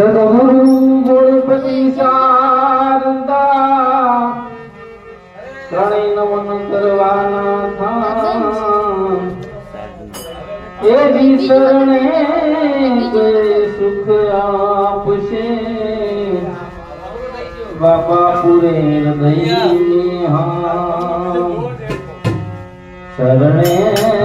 સદગુરુ ગુણપતિ શારદા ત્રણેય નમન કરવાના થા એજી શરણે કે સુખ આપશે બાપા પુરે હૃદય હા શરણે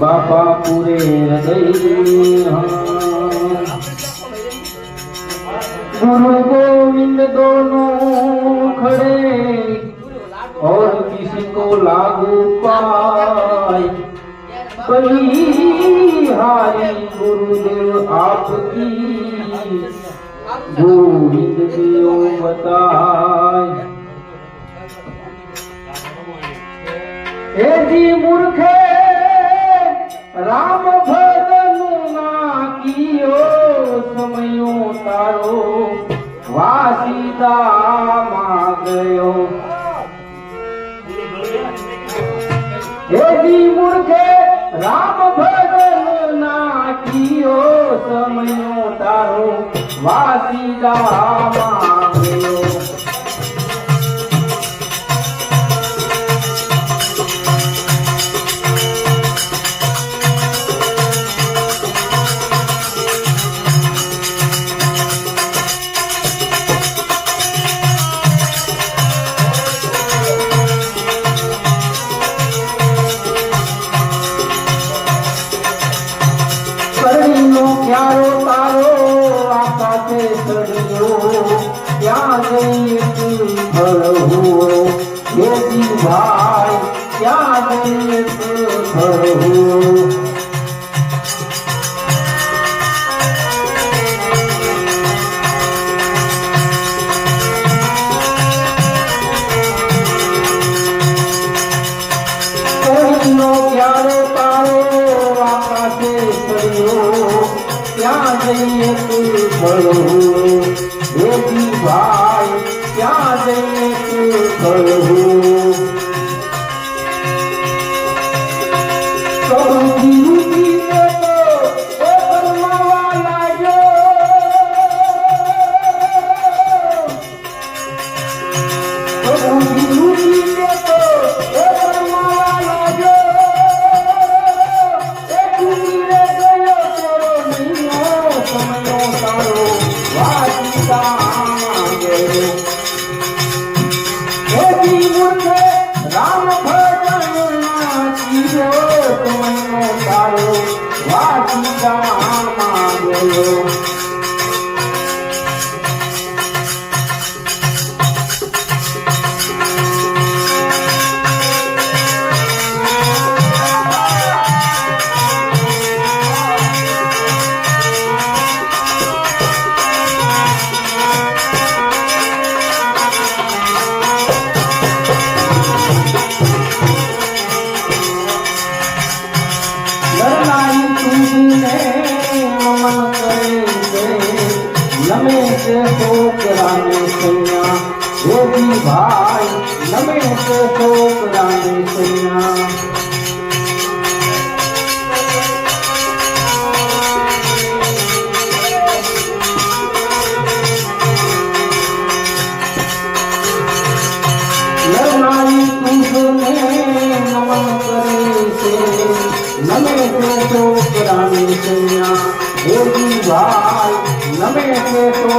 બાપા પુરે હૃદયની હા गुरु गोविंद दोनों खड़े और किसी को लागू पाए बलिहारी गुरुदेव आपकी गोविंद देव बताए એ જી મૂર્ખે રામ ભજનું ના કીયો સમયો તારો. વાસીદામાં ગયો. એ જી મૂર્ખે રામ ભજન ના કીયો સમયો તારો. વાસીદામાં ગયો. ફળવો દેવી ભાઈ ક્યારો તારો ત્યાં જઈએ તું ફળવું છોકરાને સૈયા. દેવી ભાઈ નમે છે છોકરાને સૈયા. નમે તો છોકરાની સૈયા. દેવી ભાઈ નમે ગોને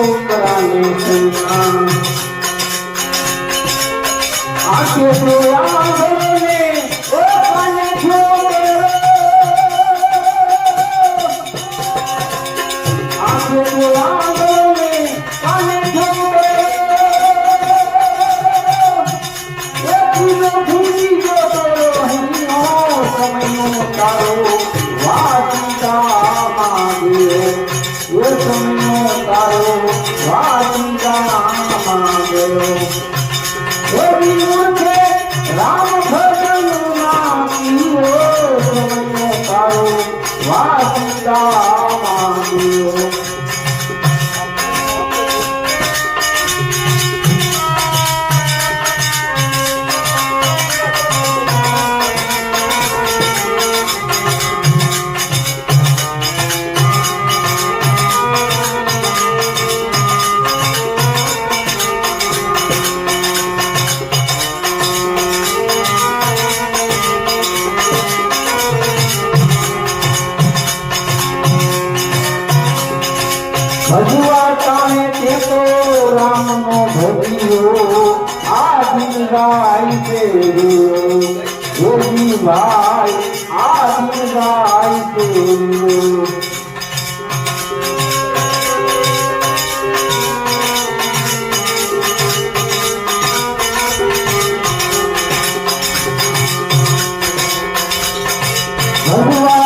રામ ભજન નામ તારો વાચિતા ભજવા કામે તે તો રામનો ભજ્યો આ દિલદાઈ તેરો યોગી ભાઈ આ દિલદાઈ તેરો ભગવાન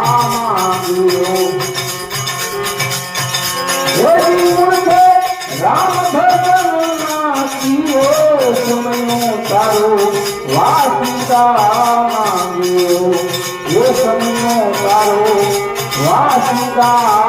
સમયો તારો વાસંતા માંગ્યો